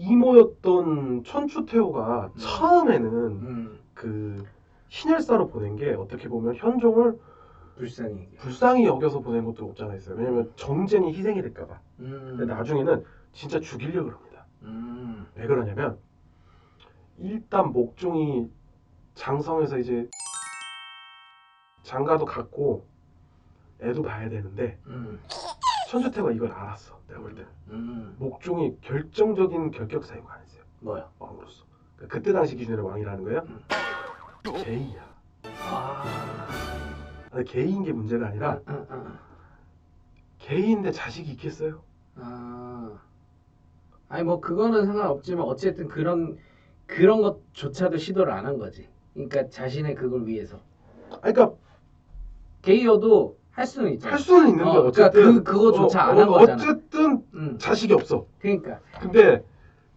이모였던 천추태호가 처음에는 음. 그 신열사로 보낸 게 어떻게 보면 현종을 불쌍히. 불쌍히 여겨서 보낸 것도 없지 않아 있어요. 왜냐면 정쟁이 희생이 될까봐. 음. 근데 나중에는 진짜 죽이려고 합니다. 음. 왜 그러냐면 일단 목종이 장성에서 이제 장가도 갔고 애도 봐야 되는데 음. 천주태가 이걸 알았어. 내가 볼 때. 음. 목종이 결정적인 결격 사유가 안 했어요. 뭐야? 왕으로서. 그러니까 그때 당시 기준으로 왕이라는 거야. 음. 개인이야. 아. 개인인 게 문제가 아니라 아, 아, 개인인데 자식이 있겠어요? 아. 아니 뭐 그거는 상관없지만 어쨌든 그런 그런 것조차도 시도를 안 한 거지. 그러니까 자신의 그걸 위해서. 그러니까 게이어도 할 수는 있잖아. 할 수는 있는데 어, 어, 쨌든 그러니까 그- 그거조차 안 한 거잖아. 어쨌든 음. 자식이 없어. 그러니까. 근데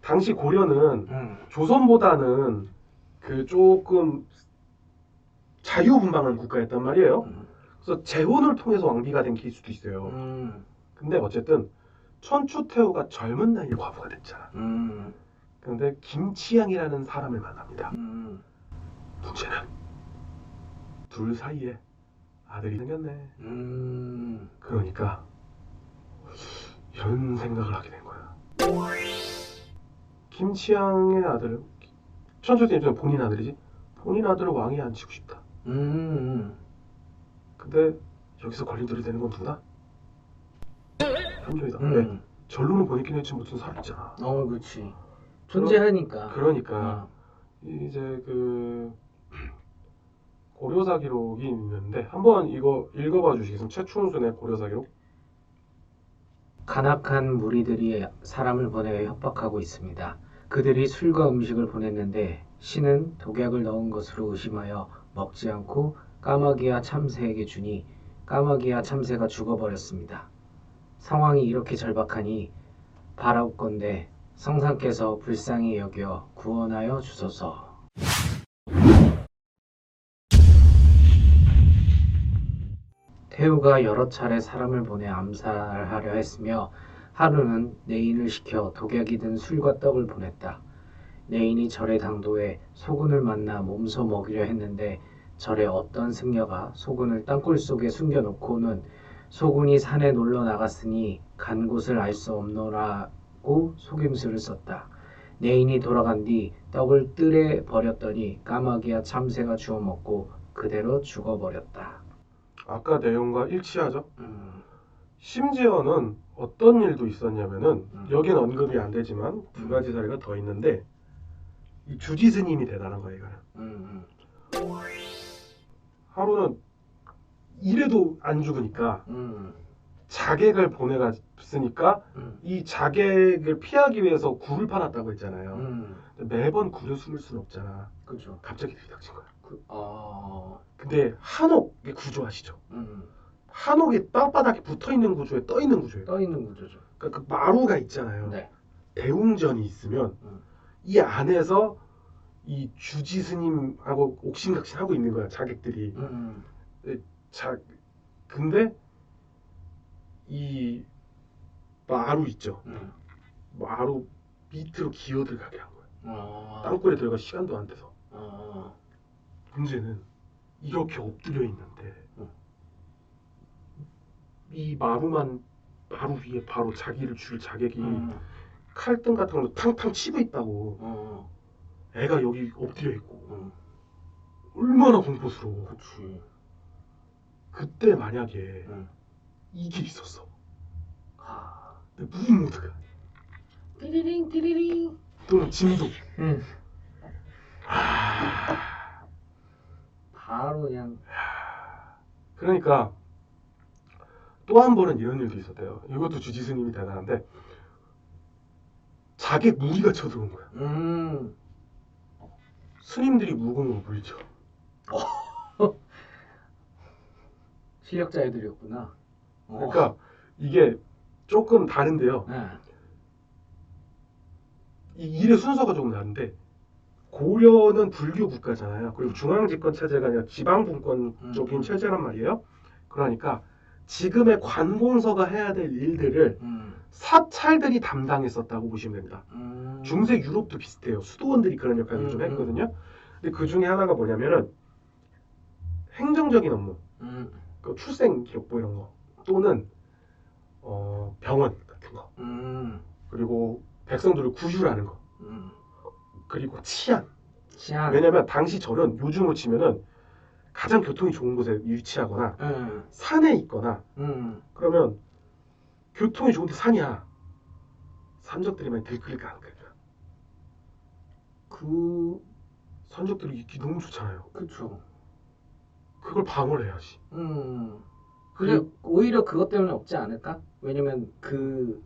당시 고려는 음. 조선보다는 그 조금 자유분방한 국가였단 말이에요. 음. 그래서 재혼을 통해서 왕비가 된 케이스도 수도 있어요. 음. 근데 어쨌든 천추태후가 젊은 나이에 과부가 됐잖아. 음. 그런데 김치양이라는 사람을 만납니다. 음. 문제는 둘 사이에 아들이 생겼네. 음. 그러니까 이런 생각을 하게 된 거야. 김치양의 아들, 천주태 입장에 본인 아들이지. 본인 아들을 왕위에 앉히고 싶다. 음. 근데 여기서 걸림돌이 되는 건 누구다? 현종이다. 왜? 음. 전로는 보냈긴 했지 무슨 살았잖아. 어, 그렇지. 존재하니까. 그러니까 어. 이제 그 고려사 기록이 있는데 한번 이거 읽어봐 주시겠습니까? 최충순의 고려사 기록. 간악한 무리들이 사람을 보내 협박하고 있습니다. 그들이 술과 음식을 보냈는데 신은 독약을 넣은 것으로 의심하여 먹지 않고 까마귀와 참새에게 주니 까마귀와 참새가 죽어버렸습니다. 상황이 이렇게 절박하니 바라옵건대 성상께서 불쌍히 여겨 구원하여 주소서. 태우가 여러 차례 사람을 보내 암살하려 했으며 하루는 내인을 시켜 독약이 든 술과 떡을 보냈다. 내인이 절의 당도에 소군을 만나 몸소 먹이려 했는데 절에 어떤 승려가 소군을 땅굴 속에 숨겨놓고는 소군이 산에 놀러 나갔으니 간 곳을 알 수 없노라고 속임수를 썼다. 내인이 돌아간 뒤 떡을 뜰에 버렸더니 까마귀와 참새가 주워 먹고 그대로 죽어버렸다. 아까 내용과 일치하죠. 음. 심지어는 어떤 일도 있었냐면은 음. 여긴 언급이 안 되지만 두 가지 사례가 더 있는데 이 주지 스님이 대단한 거예요. 이거는. 음, 하루는 이래도 안 죽으니까 음, 자객을 보내갔으니까 음, 이 자객을 피하기 위해서 굴을 파놨다고 했잖아요. 음, 매번 굴을 숨을 수는 없잖아. 그죠. 갑자기 들이닥친 거야. 그, 어, 근데 한옥의 구조 아시죠? 음, 한옥이 땅바닥에 붙어 있는 구조에 떠 있는 구조예요. 떠 있는 구조죠. 그러니까 그 마루가 있잖아요. 네. 대웅전이 있으면 음. 이 안에서 이 주지 스님하고 옥신각신 하고 있는 거야 자객들이. 음, 자 근데 이 마루 있죠. 음, 마루 밑으로 기어 들어가게 한 어, 땅굴에 들어갈 시간도 안 돼서. 어, 문제는 이렇게 엎드려 있는데 음. 이 마루만 마루 위에 바로 자기를 줄 자객이 음, 칼등 같은 걸로 탕탕 치고 있다고. 어, 애가 여기 엎드려 있고. 음, 얼마나 공포스러워. 그렇지. 그때 만약에 음. 이게 있었어. 아, 근데 무슨 모드가? 띠리링 띠리링. 또는 진도 음, 하... 바로 그냥 그러니까 또 한 번은 이런 일도 있었대요 이것도 주지스님이 대단한데 자객 무리가 쳐들어온 거야 음, 스님들이 무공을 물죠 실력자 애들이었구나. 어. 그러니까 이게 조금 다른데요. 네. 이 일의 순서가 조금 다른데 고려는 불교 국가잖아요. 그리고 중앙 집권 체제가 아니라 지방 분권적인 음. 체제란 말이에요. 그러니까 지금의 관공서가 해야 될 일들을 음, 사찰들이 담당했었다고 보시면 됩니다. 음, 중세 유럽도 비슷해요. 수도원들이 그런 역할을 좀 음, 음. 했거든요. 근데 그 중에 하나가 뭐냐면은 행정적인 업무, 음, 그 출생 기록부 이런 거 또는 어, 병원 같은 거 음, 그리고 백성들을 구휼하는 거 음. 그리고 치안 치안. 왜냐면 당시 절은 요즘으로 치면은 가장 교통이 좋은 곳에 위치하거나 음, 산에 있거나 음, 그러면 교통이 좋은데 산이야 산적들이 많이 들끓을까 안 그럴까 그, 산적들이 있기 너무 좋잖아요 그쵸. 그걸 방어를 해야지 음. 근데 오히려 그것 때문에 없지 않을까? 왜냐면 그,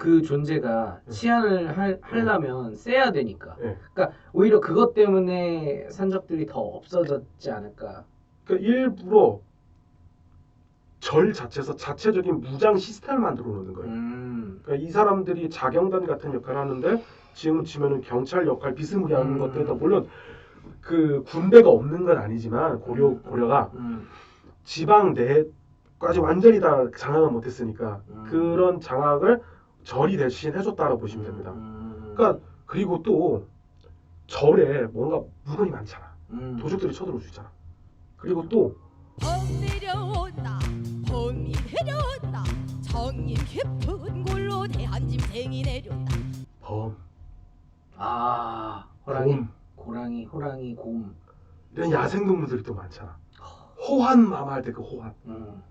그 존재가 음. 치안을 할, 하려면 세야 되니까. 네. 그러니까 오히려 그것 때문에 산적들이 더 없어졌지 않을까. 그러니까 일부러 절 자체에서 자체적인 무장 시스템을 만들어 놓는 거예요 음. 그러니까 이 사람들이 자경단 같은 역할을 하는데 지금 치면은 경찰 역할 비스무리한 음. 것들도 물론 그 군대가 없는 건 아니지만 고려 음. 고려가 음. 지방 내까지 완전히 다 장악을 못했으니까 음. 그런 장악을 절이 대신 해줬다고 보시면 됩니다. 음. 그러니까 그리고 또 절에 뭔가 물건이 많잖아. 음. 도적들이 쳐들어올 수 있잖아. 그리고 또범 내려온다 범이 내려온다 정인 깊은 골로 대한짐승이 내려온다 범, 아, 호랑이, 곰 고랑이, 호랑이, 곰. 이런 야생동물들이 또 많잖아. 호환 마마 할 때 그 호환. 음.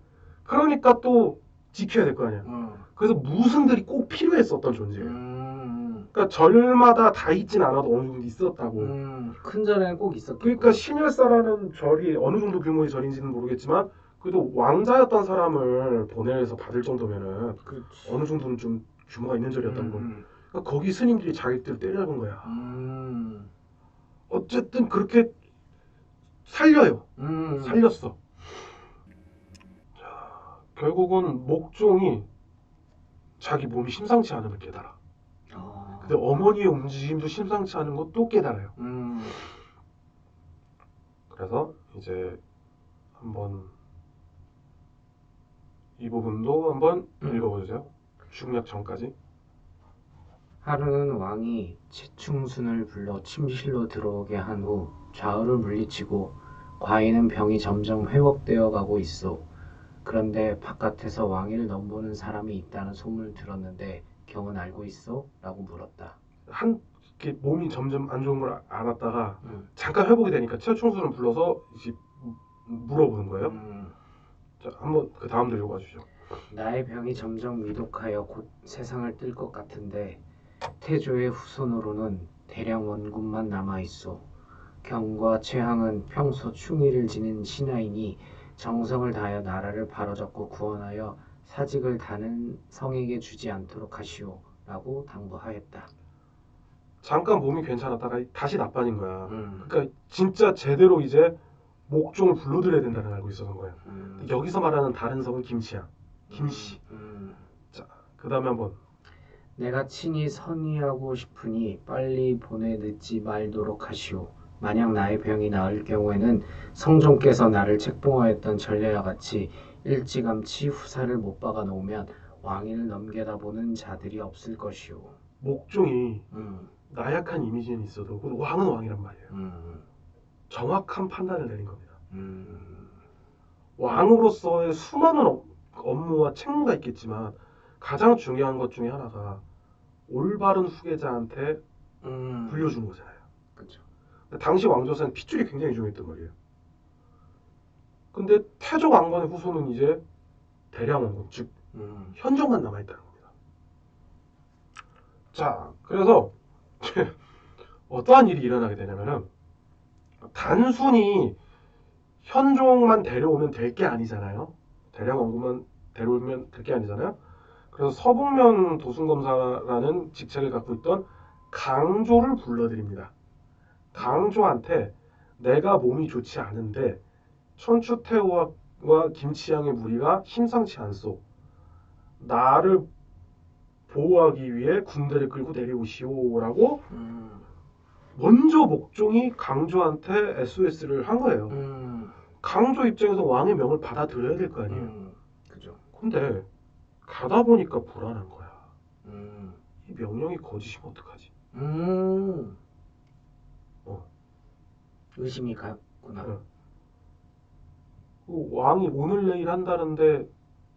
그러니까 또 지켜야 될 거 아니야. 음. 그래서 무슨들이 꼭 필요했었던 존재예요. 음. 그러니까 절마다 다 있진 않아도 어느 정도 있었다고. 음. 큰 절에는 꼭 있었겠고. 그러니까 신열사라는 절이 어느 정도 규모의 절인지는 모르겠지만 그래도 왕자였던 사람을 보내서 받을 정도면은 그렇지. 어느 정도는 좀 규모가 있는 절이었던 거. 음. 그러니까 거기 스님들이 자기들 때려잡은 거야. 음. 어쨌든 그렇게 살려요. 음. 살렸어. 자, 결국은 목종이 자기 몸이 심상치 않음을 깨달아. 어. 근데 어머니의 움직임도 심상치 않은 것도 깨달아요. 음. 그래서 이제 한번 이 부분도 한번 음. 읽어보세요. 중략 전까지. 하루는 왕이 채충순을 불러 침실로 들어오게 한 후 좌우를 물리치고 과인은 병이 점점 회복되어 가고 있어. 그런데 바깥에서 왕위를 넘보는 사람이 있다는 소문을 들었는데 경은 알고 있어? 라고 물었다. 한 이렇게 몸이 점점 안 좋은 걸 알았다가 음. 잠깐 회복이 되니까 최충수를 불러서 이제 물어보는 거예요. 음. 자, 한번 그 다음도 읽어주죠. 나의 병이 점점 위독하여 곧 세상을 뜰 것 같은데 태조의 후손으로는 대량 원군만 남아 있어. 경과 최항은 평소 충의를 지닌 신하이니 정성을 다하여 나라를 바로잡고 구원하여 사직을 다른 성에게 주지 않도록 하시오라고 당부하였다. 잠깐 몸이 괜찮았다가 다시 나빠진 거야. 음, 그러니까 진짜 제대로 이제 목종을 불러들여야 된다는 걸 알고 있었던 거예요. 음, 여기서 말하는 다른 성은 김씨야. 김씨. 음. 그 다음에 한번 내가 친히 선의하고 싶으니 빨리 보내 늦지 말도록 하시오. 만약 나의 병이 나을 경우에는 성종께서 나를 책봉하였던 전례와 같이 일찌감치 후사를 못 박아 놓으면 왕위를 넘겨다보는 자들이 없을 것이오. 목종이 음, 나약한 이미지는 있어도 그 왕은 왕이란 말이에요. 음, 정확한 판단을 내린 겁니다. 음, 왕으로서의 수많은 업- 업무와 책무가 있겠지만 가장 중요한 것 중에 하나가 올바른 후계자한테 음. 불려주는 거잖아요. 당시 왕조사는 핏줄이 굉장히 중요했단 말이에요. 근데 태조 왕건의 후손은 이제 대량 왕건, 즉 음, 현종만 남아있다는 겁니다. 자, 그래서 어떠한 일이 일어나게 되냐면은 단순히 현종만 데려오면 될 게 아니잖아요. 대량 왕국만 데려오면 될 게 아니잖아요. 그래서 서북면 도순검사라는 직책을 갖고 있던 강조를 불러드립니다. 강조한테 내가 몸이 좋지 않은데 천추태후와 김치향의 무리가 심상치 않소. 나를 보호하기 위해 군대를 끌고 내려오시오라고 음, 먼저 목종이 강조한테 SOS를 한 거예요. 음, 강조 입장에서 왕의 명을 받아들여야 될 거 아니에요. 음, 그죠. 근데 가다 보니까 불안한 거야. 음, 이 명령이 거짓이면 어떡하지? 음. 어. 의심이 갔구나. 응. 그 왕이 오늘 내일 한다는데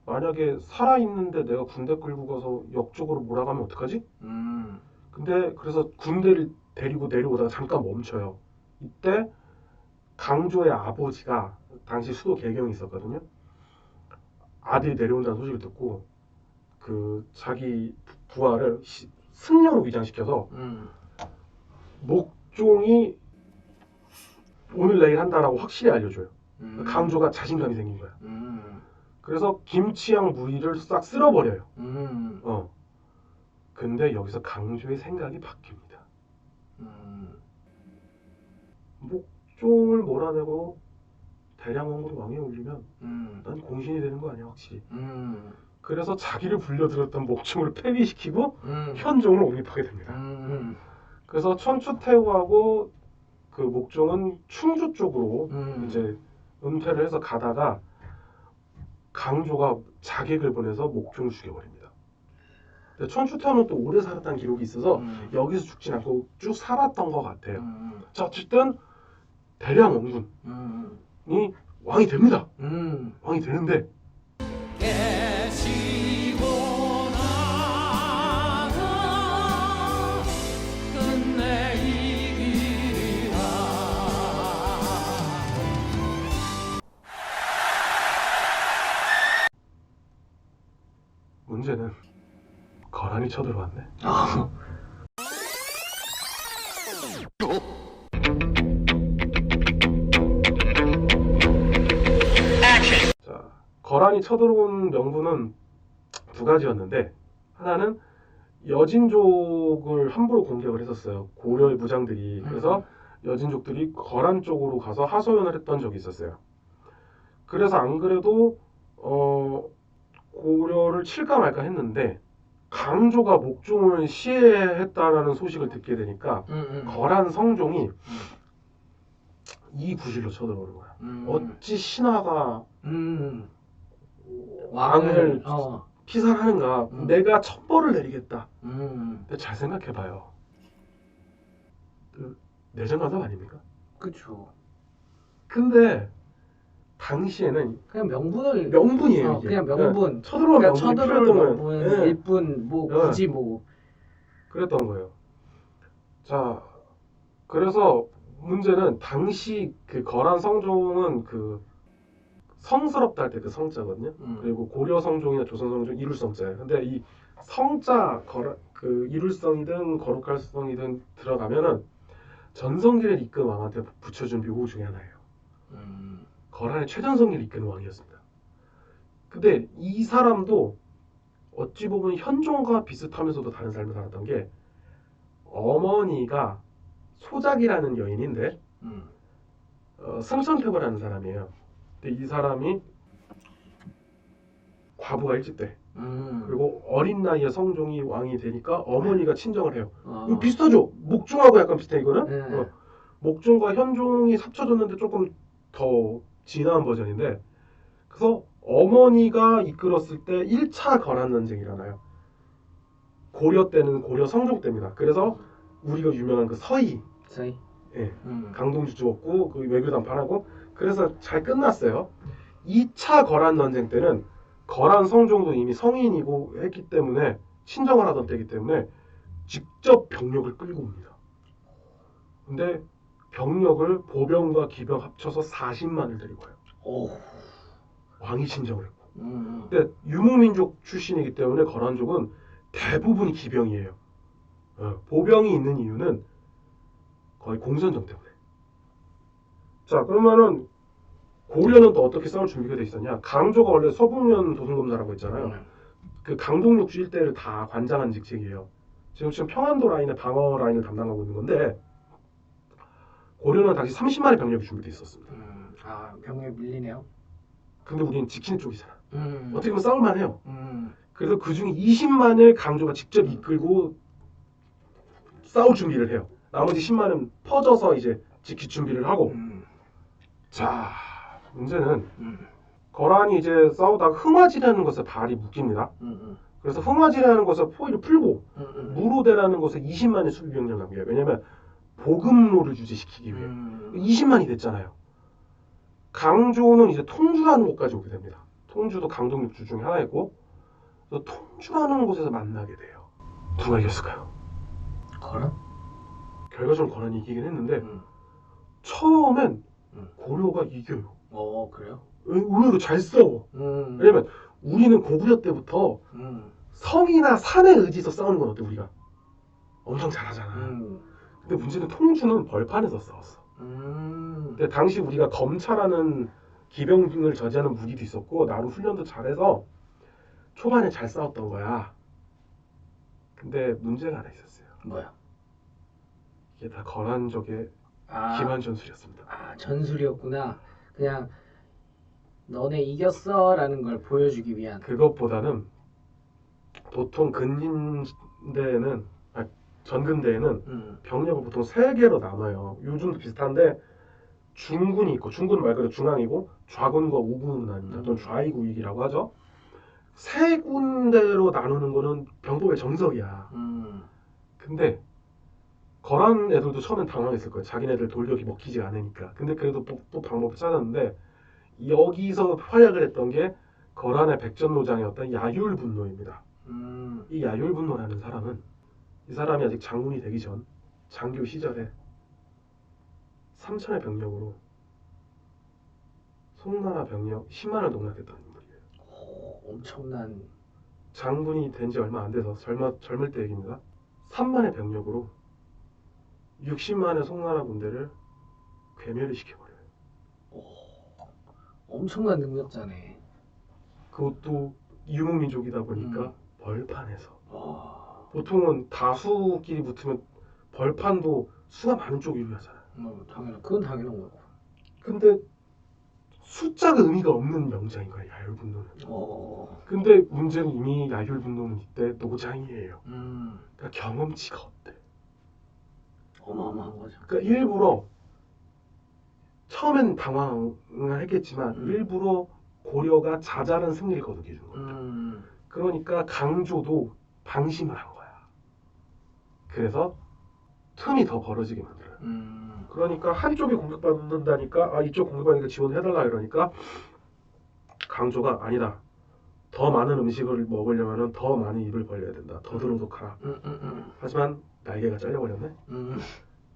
만약에 살아 있는데 내가 군대 끌고 가서 역적으로 몰아가면 어떡하지? 음. 근데 그래서 군대를 데리고 내려오다가 잠깐 멈춰요. 이때 강조의 아버지가 당시 수도 개경이 있었거든요. 아들이 내려온다는 소식을 듣고 그 자기 부하를 시- 승려로 위장시켜서 음. 목종이 오늘 내일 한다라고 확실히 알려줘요. 음. 강조가 자신감이 생긴 거야. 음. 그래서 김치향 무의를 싹 쓸어버려요. 음. 어. 근데 여기서 강조의 생각이 바뀝니다. 음. 목종을 몰아내고 대량원으로 왕에 올리면 음. 난 공신이 되는 거 아니야 확실히. 음. 그래서 자기를 불려들었던 목종을 폐위시키고 음. 현종을 옹립하게 됩니다. 음. 그래서 천추태후하고 그 목종은 충주 쪽으로 음. 이제 은퇴를 해서 가다가 강조가 자객을 보내서 목종을 죽여버립니다. 근데 천추태후는 또 오래 살았다는 기록이 있어서 음. 여기서 죽진 않고 쭉 살았던 것 같아요. 음. 자 어쨌든 대량 원군이 음. 왕이 됩니다. 음. 왕이 되는데 깨 거란이 쳐들어왔네. 아. 자, 거란이 쳐들어온 명분은 두 가지였는데 하나는 여진족을 함부로 공격을 했었어요. 고려의 무장들이. 그래서 여진족들이 거란 쪽으로 가서 하소연을 했던 적이 있었어요. 그래서 안 그래도 어, 고려를 칠까 말까 했는데 강조가 목종을 시해했다라는 소식을 듣게 되니까 음. 음. 거란 성종이 이 구실로 쳐들어오는 거야. 음. 어찌 신하가 음. 왕을 어. 피살하는가? 음. 내가 천벌을 내리겠다. 음. 근데 잘 생각해봐요. 그 내정간섭 아닙니까? 그쵸. 근데 당시에는 그냥 명분을 명분이에요. 어, 이게. 그냥 명분. 네, 쳐들어온 그러니까 명분이 쳐들어올 필요했던 명분 거예요. 네, 일분 뭐 네. 굳이 뭐 그랬던 거예요. 자, 그래서 문제는 당시 그 거란 성종은 그 성스럽다 할 때 그 성자거든요. 음. 그리고 고려 성종이나 조선 성종 이룰 성자예요. 근데 이 성자 거라, 그 이룰성이든 거룩할 성이든 들어가면은 전성기를 이끈 왕한테 붙여준 묘호 중에 하나예요. 음. 거란의 최전성기를 이끄는 왕이었습니다. 근데 이 사람도 어찌 보면 현종과 비슷하면서도 다른 삶을 살았던 게 어머니가 소작이라는 여인인데 음. 어, 승천태고라는 사람이에요. 근데 이 사람이 과부가 일찍 돼. 음. 그리고 어린 나이에 성종이 왕이 되니까 어머니가 친정을 해요. 어. 이거 비슷하죠? 목종하고 약간 비슷해 이거는. 네. 어. 목종과 현종이 합쳐졌는데 조금 더 진화한 버전인데 그래서 어머니가 이끌었을 때 1차 거란 전쟁이 일어나요. 고려 때는 고려 성종 때입니다. 그래서 우리가 유명한 그 서희 저희. 예. 음. 강동주 죽었고 그 외교 담판하고 그래서 잘 끝났어요. 2차 거란 전쟁 때는 거란 성종도 이미 성인이고 했기 때문에 친정을 하던 때이기 때문에 직접 병력을 끌고 옵니다. 근데 병력을 보병과 기병 합쳐서 40만을 데리고 와요. 오. 왕이 친정을 했고. 음. 근데 유목민족 출신이기 때문에 거란족은 대부분이 기병이에요. 어, 보병이 있는 이유는 거의 공선정 때문에. 자 그러면은 고려는 또 어떻게 싸울 준비가 돼 있었냐? 강조가 원래 서북면 도승검사라고 했잖아요. 음. 그 강동육주 일대를 다 관장한 직책이에요. 지금 지금 평안도 라인의 방어 라인을 담당하고 있는 건데 고려는 당시 30만의 병력이 준비돼 있었습니다. 음. 아 병에 밀리네요. 근데 우리는 지키는 쪽이잖아. 음. 어떻게 보면 싸울만 해요. 음. 그래서 그 중에 20만을 강조가 직접 이끌고 싸울 준비를 해요. 나머지 10만은 퍼져서 이제 지킬 준비를 하고. 음. 자, 문제는 음. 거란이 이제 싸우다가 흥화지라는 것에 발이 묶입니다. 음. 그래서 흥화지라는 곳에 포위를 풀고. 무로대라는 곳에 20만의 수비 병력 남겨요. 왜냐면 보급로를 유지시키기 위해. 음. 20만이 됐잖아요. 강조는 이제 통주라는 곳까지 오게 됩니다. 통주도 강동육주 중에 하나이고 통주라는 곳에서 만나게 돼요. 누가 이겼을까요? 거란? 결과적으로 권한이 이기긴 했는데 음. 처음엔 음. 고려가 이겨요. 어 그래요? 의- 의외로 잘 싸워. 음. 왜냐면 우리는 고구려 때부터 음. 성이나 산에 의지해서 싸우는 건 어때 우리가? 엄청 잘하잖아. 음. 근데 문제는 통주는 벌판에서 싸웠어. 음. 근데 당시 우리가 검차라는 기병을 저지하는 무기도 있었고 나름 훈련도 잘해서 초반에 잘 싸웠던 거야. 근데 문제가 하나 있었어요. 뭐야? 이게 다 거란족의 아. 기만 전술이었습니다. 아 전술이었구나. 그냥 너네 이겼어라는 걸 보여주기 위한. 그것보다는 보통 근인대에는 아, 전근대에는 음. 병력을 보통 세 개로 나눠요. 요즘도 비슷한데 중군이 있고 중군은 말 그대로 중앙이고 좌군과 우군으로 나뉩니다. 또는 좌이구익이라고 하죠. 세 군데로 나누는 거는 병법의 정석이야. 음. 근데 거란 애들도 처음엔 당황했을 거예요. 자기네들 돌격이 먹히지 않으니까. 근데 그래도 또, 또 방법을 찾았는데 여기서 활약을 했던 게 거란의 백전노장이었던 야율분노입니다. 음. 이 야율분노라는 사람은 이 사람이 아직 장군이 되기 전 장교 시절에 3천의 병력으로 송나라 병력 10만을 농락했던 인물이에요. 오, 엄청난. 장군이 된 지 얼마 안 돼서 젊어, 젊을 때 얘기입니다. 3만의 병력으로 60만의 송나라 군대를 괴멸을 시켜버려요. 엄청난 능력자네. 그것도 유목민족이다 보니까 음. 벌판에서 와. 보통은 다수끼리 붙으면 벌판도 수가 많은 쪽이 유리하잖아요. 뭐 당연. 그건 당연한 거고. 근데 숫자가 의미가 없는 명장인 거야 야율분노는. 어. 근데 문제는 이미 야율분노는 이때 노장이에요. 음. 그러니까 경험치가 없대. 어마어마한 거죠. 그러니까 일부러 처음엔 당황을 했겠지만 음. 일부러 고려가 자잘한 승리를 거두게 해준 거야. 음. 그러니까 강조도 방심을 한. 그래서 틈이 더 벌어지게 만들어요. 음. 그러니까 한쪽이 공격받는다니까 아 이쪽 공격받으니까 지원해달라 이러니까 강조가 아니다. 더 많은 음식을 먹으려면 더 많은 입을 벌려야 된다. 더 들어독하라. 음. 음. 음. 하지만 날개가 잘려버렸네. 음.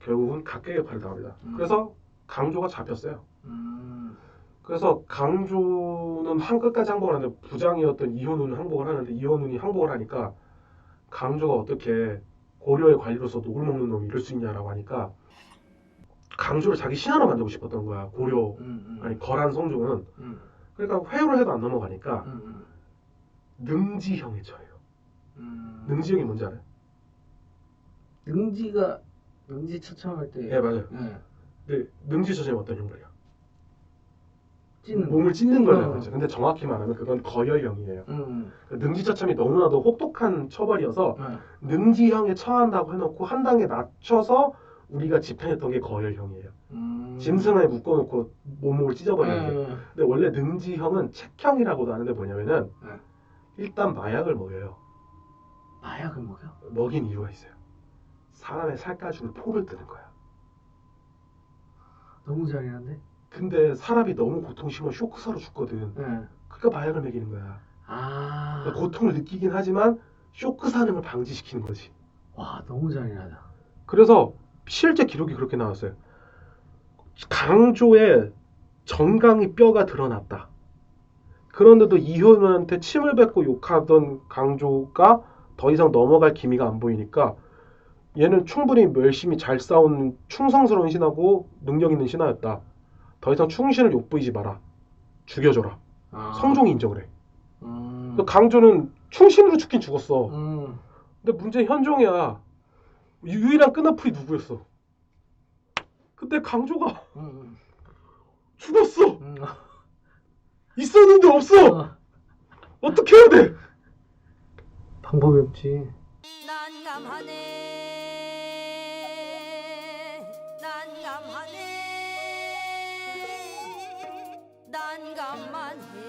결국은 각계의 팔을 당합니다. 음. 그래서 강조가 잡혔어요. 음. 그래서 강조는 한 끝까지 항복을 하는데 부장이었던 이현우는 항복을 하는데 이현우이 항복을 하니까 강조가 어떻게 고려의 관리로서 녹을 먹는 놈이 이럴 수 있냐라고 하니까 강조를 자기 신하로 만들고 싶었던 거야 고려 음. 음. 아니 거란 성종은 음. 그러니까 회유를 해도 안 넘어가니까 음. 음. 능지형에 처해요 음. 능지형이 뭔지 알아요? 능지가 능지 처참할 때. 예 맞아요 예. 근데 능지처장이 어떤 형벌이야? 찢는. 몸을 찢는 거예요 어. 그렇죠 근데 정확히 말하면 그건 거열형이에요 음. 능지처참이 너무나도 혹독한 처벌이어서 음. 능지형에 처한다고 해놓고 한 단계 낮춰서 우리가 집행했던 게 거열형이에요. 음. 짐승을 묶어놓고 몸목을 찢어버리는 게. 음. 근데 원래 능지형은 책형이라고도 하는데 뭐냐면은 음. 일단 마약을 먹여요. 마약을 먹여? 먹인 이유가 있어요. 사람의 살가죽을 포를 뜨는 거야. 너무 잔인한데? 근데 사람이 너무 고통 심하면 쇼크사로 죽거든. 예. 그러니까 마약을 먹이는 거야. 아. 그러니까 고통을 느끼긴 하지만 쇼크 사능을 방지시키는 거지. 와 너무 잔인하다. 그래서 실제 기록이 그렇게 나왔어요. 강조의 정강이 뼈가 드러났다. 그런데도 이효는한테 침을 뱉고 욕하던 강조가 더 이상 넘어갈 기미가 안 보이니까 얘는 충분히 열심히 잘 싸운 충성스러운 신하고 능력 있는 신하였다. 더 이상 충신을 욕보이지 마라. 죽여줘라. 아. 성종이 인정을 해. 음. 그 강조는 충신으로 죽긴 죽었어. 음. 근데 문제 는 현종이야. 유- 유일한 끈앞풀이 누구였어? 그때 강조가 음. 죽었어. 음. 있었는데 없어. 어. 어떻게 해야 돼? 방법이 없지. 난감하네 난감하네 난감만